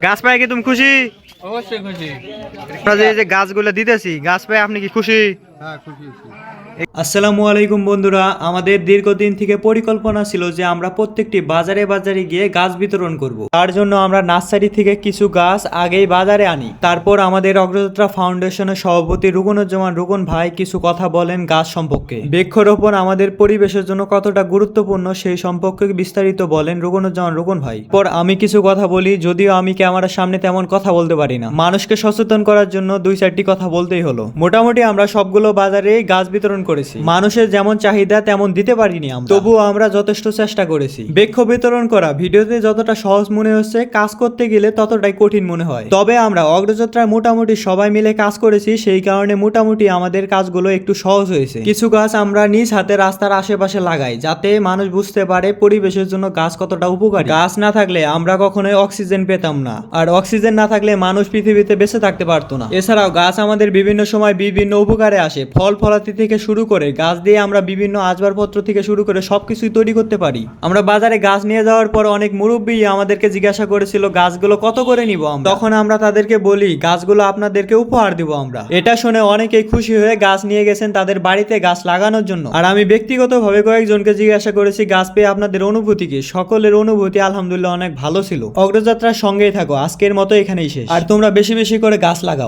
গাছ পায় কি তুমি খুশি? অবশ্যই খুশি। যে এই গাছগুলো দিতেছি গাছ পায় আপনি কি খুশি? হ্যাঁ খুশি খুশি। আসসালামু আলাইকুম বন্ধুরা, আমাদের দীর্ঘদিন থেকে পরিকল্পনা ছিল যে আমরা প্রত্যেকটি বাজারে বাজারে গিয়ে গাছ বিতরণ করব। তার জন্য আমরা নার্সারি থেকে কিছু গাছ আগেই বাজারে আনি। তারপর আমাদের অগ্রযাত্রা ফাউন্ডেশনের সভাপতি রুকনুজ্জামান রুকন ভাই কিছু কথা বলেন গাছ সম্পর্কে। বৃক্ষরোপণ আমাদের পরিবেশের জন্য কতটা গুরুত্বপূর্ণ সেই সম্পর্কে বিস্তারিত বলেন রুকনুজ্জামান রুকন ভাই। পর আমি কিছু কথা বলি, যদিও আমি ক্যামেরার সামনে তেমন কথা বলতে পারি না। মানুষকে সচেতন করার জন্য দুই চারটি কথা বলতেই হলো। মোটামুটি আমরা সবগুলো বাজারে গাছ বিতরণ করেছি। মানুষের যেমন চাহিদা তেমন দিতে পারিনি আমরা। তবুও আমরা যথেষ্ট চেষ্টা করেছি। বৃক্ষ বিতরণ করা ভিডিওতে যতটা সহজ মনে হচ্ছে কাজ করতে গেলে ততটাই কঠিন মনে হয়। তবে আমরা অগ্রযাত্রায় মোটামুটি সবাই মিলে কাজ করেছি সেই কারণে মোটামুটি আমাদের কাজগুলো একটু সহজ হয়েছে। কিছু গাছ আমরা নিজ হাতে রাস্তার আশেপাশে লাগাই যাতে মানুষ বুঝতে পারে পরিবেশের জন্য গাছ কতটা উপকারী। গাছ না থাকলে আমরা কখনোই অক্সিজেন পেতাম না আর অক্সিজেন না থাকলে মানুষ পৃথিবীতে বেঁচে থাকতে পারতো না। এছাড়াও গাছ আমাদের বিভিন্ন সময় বিভিন্ন উপকারে আসে ফল ফলাতি থেকে শুরু করে, গাছ দিয়ে আমরা বিভিন্ন আসবাবপত্র থেকে শুরু করে সবকিছুই তৈরি করতে পারি। আমরা বাজারে গাছ নিয়ে যাওয়ার পর অনেক মুরব্বী আমাদেরকে জিজ্ঞাসা করেছিল, গাছগুলো কত করে নিব আমরা? তখন আমরা তাদেরকে বলি, গাছগুলো আপনাদেরকে উপহার দিব আমরা। এটা শুনে অনেকেই খুশি হয়ে গাছ নিয়ে গেছেন তাদের বাড়িতে গাছ লাগানোর জন্য। আর আমি ব্যক্তিগতভাবে কয়েকজনকে জিজ্ঞাসা করেছি, গাছ পেয়ে আপনাদের অনুভূতি কি? সকলের অনুভূতি আলহামদুলিল্লাহ অনেক ভালো ছিল। অগ্রযাত্রার সঙ্গেই থাকো, আজকের মতো এখানেই শেষ। আর তোমরা বেশি বেশি করে গাছ লাগাও।